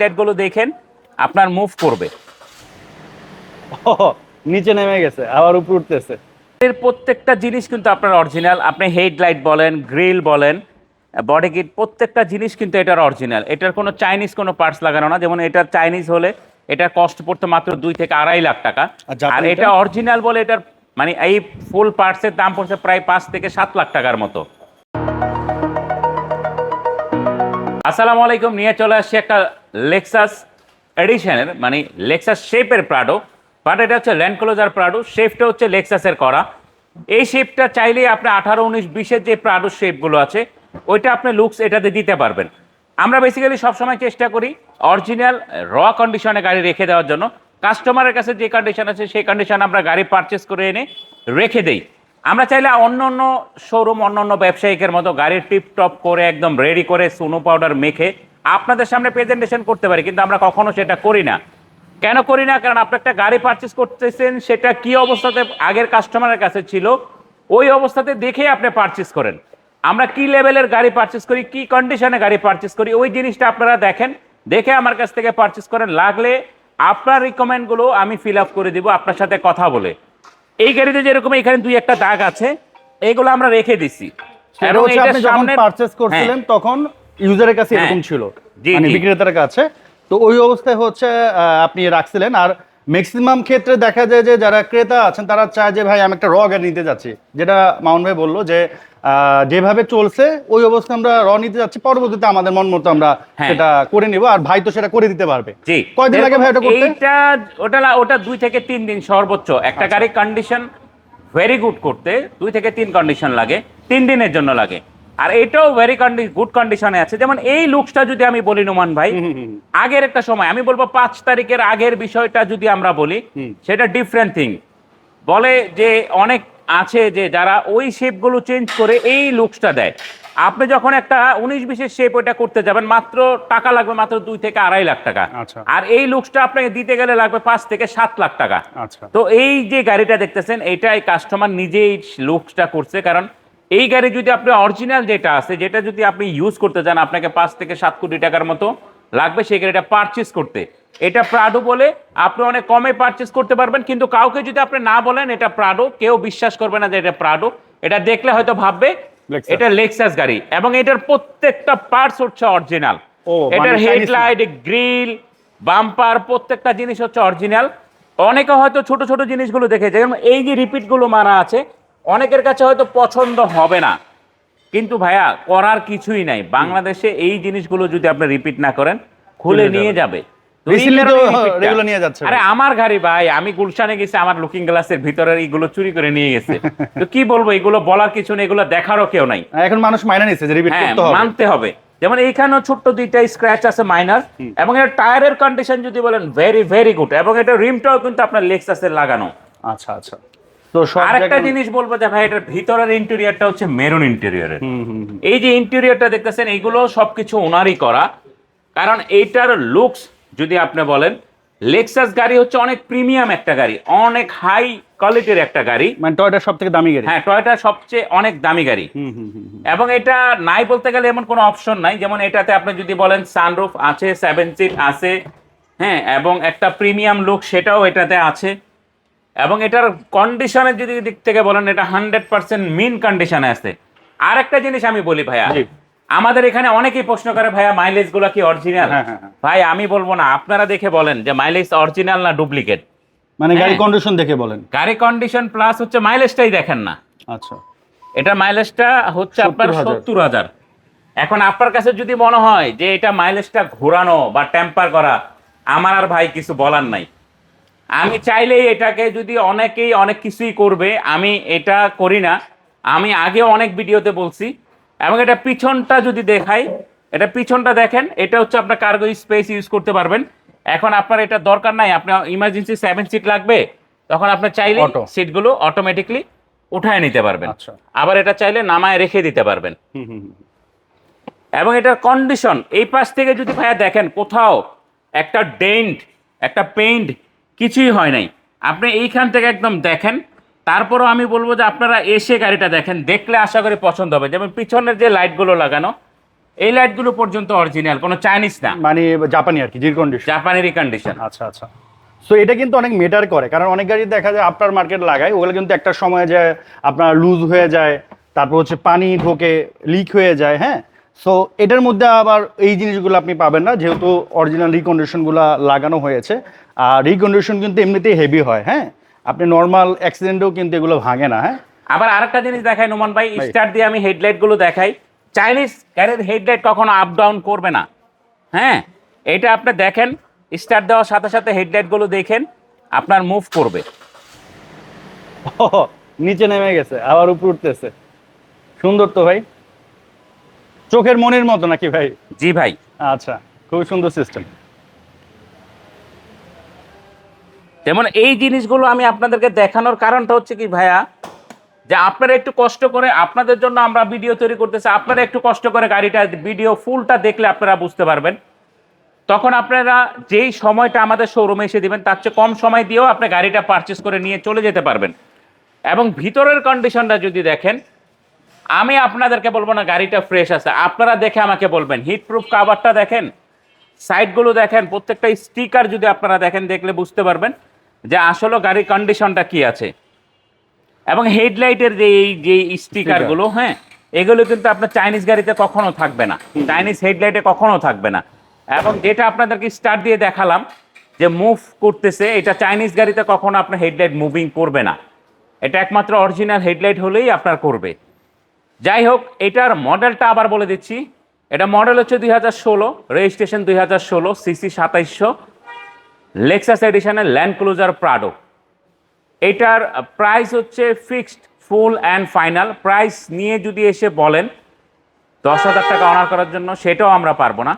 হেডলাইটগুলো দেখেন আপনার মুভ করবে। নিচে নেমে গেছে আবার উপরে উঠতেছে। এর প্রত্যেকটা জিনিস কিন্তু আপনার অরিজিনাল আপনি হেডলাইট বলেন গ্রিল বলেন বডি কিট প্রত্যেকটা জিনিস কিন্তু এটার অরিজিনাল এটার কোনো চাইনিজ কোনো পার্টস লাগানো না যেমন এটার চাইনিজ হলে এটার কস্ট পড়তো মাত্র দুই থেকে আড়াই লাখ টাকা। আর আর এটা? অরিজিনাল বলে এটার মানে এই ফুল পার্টসের দাম পড়ছে প্রায় পাঁচ থেকে সাত লাখ টাকার মতো। আসসালামু আলাইকুম নিয়ে চলে আসছি একটা লেক্সাস এডিশনের মানে লেক্সাস শেপের প্রাডো বাট এটা হচ্ছে ল্যান্ড ক্লোজার প্রাডো শেপটা হচ্ছে লেক্সাসের করা। এই শেপটা চাইলে আপনি আঠারো, উনিশ, বিশের যে প্রাডো শেপগুলো আছে, ওইটা আপনি লুকস এটাতে দিতে পারবেন। আমরা বেসিক্যালি সবসময় চেষ্টা করি অরিজিনাল র কন্ডিশনে গাড়ি রেখে দেওয়ার জন্য। কাস্টমারের কাছে যে কন্ডিশন আছে, সেই কন্ডিশন আমরা গাড়ি পারচেস করে এনে রেখে দেই। আমরা চাইলে অন্য অন্য শোরুম অন্য অন্য ব্যবসায়িকের মতো গাড়ির টিপ টপ করে, একদম রেডি করে সুনো পাউডার মেখে আপনাদের সামনে প্রেজেন্টেশন করতে পারি কিন্তু আমরা কখনো সেটা করি না। কেন করি না? কারণ আপনি একটা গাড়ি পারচেস করতেছেন সেটা কি অবস্থাতে আগের কাস্টমারের কাছে ছিল ওই অবস্থাতে দেখে আপনি পারচেস করেন। আমরা কি লেভেলের গাড়ি পারচেস করি কি কন্ডিশনে গাড়ি পারচেস করি ওই জিনিসটা আপনারা দেখেন। দেখে আমার কাছ থেকে পারচেস করেন লাগলে আপনার রিকমেন্ডগুলো আমি ফিল আপ করে দিব আপনার সাথে কথা বলে। এই গাড়িতে যেরকম এখানে দুই একটা দাগ আছে এগুলো আমরা রেখে দিছি। এবং করছিলেন হ্যাঁ, তখন ইউজারের কাছে হ্যাঁ। এরকম ছিল মানে বিক্রেতার কাছে। তো ওই অবস্থায় হচ্ছে আপনি রাখছিলেন। আর ম্যাক্সিমাম ক্ষেত্রে দেখা যায় যে যারা ক্রেতা আছেন তারা চায় যে ভাই আমি একটা র গাড়ি নিতে যাচ্ছি। যেটা মাউন্ট ভাই বলল যে যেভাবে চলছে ওই অবস্থায় আমরা র নিতে যাচ্ছি। পরবর্তীতে আমাদের মন মতো আমরা হ্যাঁ। সেটা করে নিব। আর ভাই তো সেটা করে দিতে পারবে। কয়দিন লাগে ভাই এটা করতে? এইটা ওটা ওটা দুই থেকে তিন দিন সর্বোচ্চ। একটা আচ্ছা। গাড়ির কন্ডিশন ভেরি গুড করতে দুই থেকে তিন কন্ডিশন লাগে। তিন দিনের জন্য লাগে। আর এটাও ভেরি গুড কন্ডিশনে আছে। যেমন এই লুকসটা যদি আমি বলি নুমান ভাই আগের একটা সময় আমি বলব পাঁচ তারিখের আগের বিষয়টা যদি আমরা বলি সেটা ডিফারেন্ট থিং বলে যে অনেক আছে যে যারা ওই শেপগুলো চেঞ্জ করে এই লুকসটা দেয়। আপনি যখন একটা উনিশ বিশের শেপ ওইটা করতে যাবেন মাত্র টাকা লাগবে মাত্র দুই থেকে আড়াই লাখ টাকা। আচ্ছা। আর এই লুকসটা আপনাকে দিতে গেলে লাগবে পাঁচ থেকে সাত লাখ টাকা। আচ্ছা। তো এই যে গাড়িটা দেখতেছেন এটাই কাস্টমার নিজেই লুকসটা করছে কারণ এই গাড়ি যদি আপনি অরিজিনাল যেটা আছে যেটা যদি আপনি ইউজ করতে চান আপনাকে পাঁচ থেকে সাত কোটি টাকার মতো লাগবে সেই গাড়িটা পারচেস করতে। এটা প্রাডো বলে আপনি অনেক কমে পারচেস করতে পারবেন কিন্তু কাউকে যদি আপনি না বলেন এটা প্রাডো কেউ বিশ্বাস করবে না যে এটা প্রাডো এটা দেখলে হয়তো ভাববে এটা লেক্সাস গাড়ি এবং এটার প্রত্যেকটা পার্টস হচ্ছে অরিজিনাল মানে এটার হেডলাইট গ্রিল বাম্পার প্রত্যেকটা জিনিস হচ্ছে অরিজিনাল অনেকে হয়তো ছোট ছোট জিনিসগুলো দেখেছে যেমন এই যে রিপিটগুলো মারা আছে অনেকের কাছে হয়তো পছন্দ হবে না। কিন্তু ভাইয়া করার কিছুই নাই। বাংলাদেশে এই জিনিসগুলো যদি আপনি রিপিট না করেন খুলে নিয়ে যাবে। আরে আমার গাড়ি ভাই আমি গুলশানে গেছি আমার লুকিং গ্লাসের ভিতরে এইগুলো চুরি করে নিয়ে গেছে। তো কি বলব এগুলো বলার কিছু নেই এগুলো দেখারও কেউ নাই। এখন মানুষ মাইনা নিচ্ছে যে রিপিট হ্যাঁ করতে হবে। মানতে হবে। যেমন এইখানেও ছোট্ট দুইটা স্ক্র্যাচ আছে মাইনার এবং এর টায়ারের কন্ডিশন যদি বলেন ভেরি ভেরি গুড এবং এটা রিমটাও কিন্তু আপনার লেক্সাসের লাগানো। আচ্ছা আচ্ছা। তো আরেকটা জিনিস বলব যে ভাই এটার ভিতরের ইন্টেরিয়রটা হচ্ছে মেরুন ইন্টেরিয়রের। এই যে ইন্টেরিয়রটা দেখতেছেন এইগুলো সবকিছু ওনারই করা। কারণ এইটার লুকস যদি আপনি বলেন লেক্সাস গাড়ি হচ্ছে অনেক প্রিমিয়াম একটা গাড়ি অনেক হাই কোয়ালিটির একটা গাড়ি। মানে টয়টা সব থেকে দামি গাড়ি। হ্যাঁ টয়টা সবচেয়ে অনেক দামি গাড়ি। এবং এটা নাই বলতে গেলে এমন কোনো অপশন নাই যেমন এটাতে আপনি যদি বলেন সানরুফ আছে সেভেন সিট আছে হ্যাঁ এবং একটা প্রিমিয়াম লুক সেটাও এটাতে আছে। এবং এটার কন্ডিশনের যদি দিক থেকে বলেন এটা হান্ড্রেড পার্সেন্ট মিন কন্ডিশনে আছে। আর একটা জিনিস আমি বলি ভাইয়া আমাদের এখানে অনেকেই প্রশ্ন করে ভাইয়া মাইলেজগুলো কি অরিজিনাল হ্যাঁ, হ্যাঁ, হ্যাঁ। ভাই আমি বলব না। আপনারা দেখে বলেন যে মাইলেজ অরিজিনাল না ডুপ্লিকেট মানে গাড়ি। কন্ডিশন দেখে বলেন। গাড়ি কন্ডিশন প্লাস হচ্ছে মাইলেজটাই দেখেন না। আচ্ছা। এটা মাইলেজটা হচ্ছে আপনার 70,000 সত্তর হাজার। এখন আপনার কাছে যদি মনে হয় যে এটা মাইলেজটা ঘোরানো বা টেম্পার করা আমার আর ভাই কিছু বলার নাই। আমি চাইলেই এটাকে যদি অনেকেই অনেক কিছুই করবে আমি এটা করি না। আমি আগেও অনেক ভিডিওতে বলছি। এবং এটা পিছনটা যদি দেখাই এটা পিছনটা দেখেন এটা হচ্ছে আপনার কার্গো স্পেস ইউজ করতে পারবেন। এখন আপনার এটা দরকার নাই আপনার ইমার্জেন্সি সেভেন সিট লাগবে তখন আপনার চাইলে সিটগুলো অটোমেটিকলি উঠায় নিতে পারবেন। আচ্ছা। আবার এটা চাইলে নামায় রেখে দিতে পারবেন। এবং এটার কন্ডিশন এই পাশ থেকে যদি ভাইয়া দেখেন কোথাও একটা ডেন্ট একটা পেইন্ট কিছুই হয় নাই। আপনি এইখান থেকে একদম দেখেন। তারপরও আমি বলব যে আপনারা এসে গাড়িটা দেখেন। দেখলে আশা করি পছন্দ হবে। যেমন পিছনের যে লাইটগুলো লাগানো এই লাইটগুলো পর্যন্ত অরিজিনাল কোনো চাইনিজ না। মানে জাপানি আর কি জির কন্ডিশন জাপানেরই কন্ডিশন আচ্ছা আচ্ছা। সো এটা কিন্তু অনেক মেটার করে। কারণ অনেক গাড়ি দেখা যায় আপনার মার্কেট লাগায় ওগুলো কিন্তু একটা সময় যে আপনার লুজ হয়ে যায় তারপর হচ্ছে পানি ঢোকে লিক হয়ে যায় হ্যাঁ? সো এটার মধ্যে আবার এই জিনিসগুলো আপনি পাবেন না যেহেতু অরিজিনাল রিকন্ডিশনগুলো লাগানো হয়েছে। আর রিকন্ডিশন কিন্তু এমনিতেই হেভি হয় হ্যাঁ? আপনি নর্মাল অ্যাক্সিডেন্টেও কিন্তু এগুলো ভাঙে না হ্যাঁ? আবার আরেকটা জিনিস দেখাই নোমান ভাই ভাই। স্টার দিয়ে আমি হেডলাইটগুলো দেখাই। চাইনিজ গাড়ির হেডলাইট কখনো আপ ডাউন করবে না হ্যাঁ? এটা আপনি দেখেন স্টার দেওয়ার সাথে সাথে হেডলাইটগুলো দেখেন আপনার মুভ করবে। নিচে নেমে গেছে আবার উপর উঠতেছে। সুন্দর তো ভাই। চোখের মনের মতো নাকি ভাই? জি ভাই। আচ্ছা খুব সুন্দর সিস্টেম যেমন এই জিনিসগুলো আমি আপনাদেরকে দেখানোর কারণটা হচ্ছে কি, ভাইয়া, যে আপনারা একটু কষ্ট করে আপনাদের জন্য আমরা ভিডিও তৈরি করতেছি, আপনারা একটু কষ্ট করে গাড়িটা, ভিডিও ফুলটা দেখলে আপনারা বুঝতে পারবেন। তখন আপনারা যেই সময়টা আমাদের শোরুমে এসে দিবেন, তার চেয়ে কম সময় দিয়েও আপনি গাড়িটা পারচেস করে নিয়ে চলে যেতে পারবেন। এবং ভিতরের কন্ডিশনটা যদি দেখেন, আমি আপনাদেরকে বলব না, গাড়িটা ফ্রেশ আছে। আপনারা দেখে আমাকে বলবেন হিটপ্রুফ কাভারটা দেখেন সাইডগুলো দেখেন, প্রত্যেকটা স্টিকার যদি আপনারা দেখেন, দেখলে বুঝতে পারবেন। যে আসলে গাড়ির কন্ডিশনটা কি আছে? এবং হেডলাইটের যে এই যে স্টিকারগুলো হ্যাঁ এগুলো কিন্তু আপনার চাইনিজ গাড়িতে কখনো থাকবে না। চাইনিজ হেডলাইটে কখনো থাকবে না। এবং যেটা আপনাদেরকে স্টার্ট দিয়ে দেখালাম যে মুভ করতেছে এটা চাইনিজ গাড়িতে কখনো আপনার হেডলাইট মুভিং করবে না। এটা একমাত্র অরিজিনাল হেডলাইট হলেই আপনার করবে। যাই হোক এটার মডেলটা আবার বলে দিচ্ছি। এটা মডেল হচ্ছে দুই হাজার ষোলো রেজিস্ট্রেশন দুই হাজার ষোলো সিসি সাতাইশশো। লেক্সাস এডিশনের ল্যান্ড ক্লোজার প্রাডো এটার প্রাইস হচ্ছে fixed full and final price নিয়ে যদি এসে বলেন, দশ হাজার টাকা অনার করার জন্য সেটাও আমরা পারব না।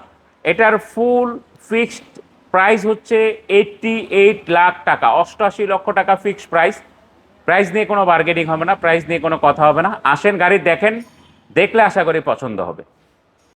এটার ফুল ফিক্সড প্রাইস হচ্ছে এইটটি এইট লাখ টাকা। অষ্টআশি লক্ষ টাকা ফিক্সড প্রাইস প্রাইস নিয়ে কোনো বার্গেনিং হবে না প্রাইস নিয়ে কোনো কথা হবে না। আসেন গাড়ি দেখেন, দেখলে আশা করি পছন্দ হবে।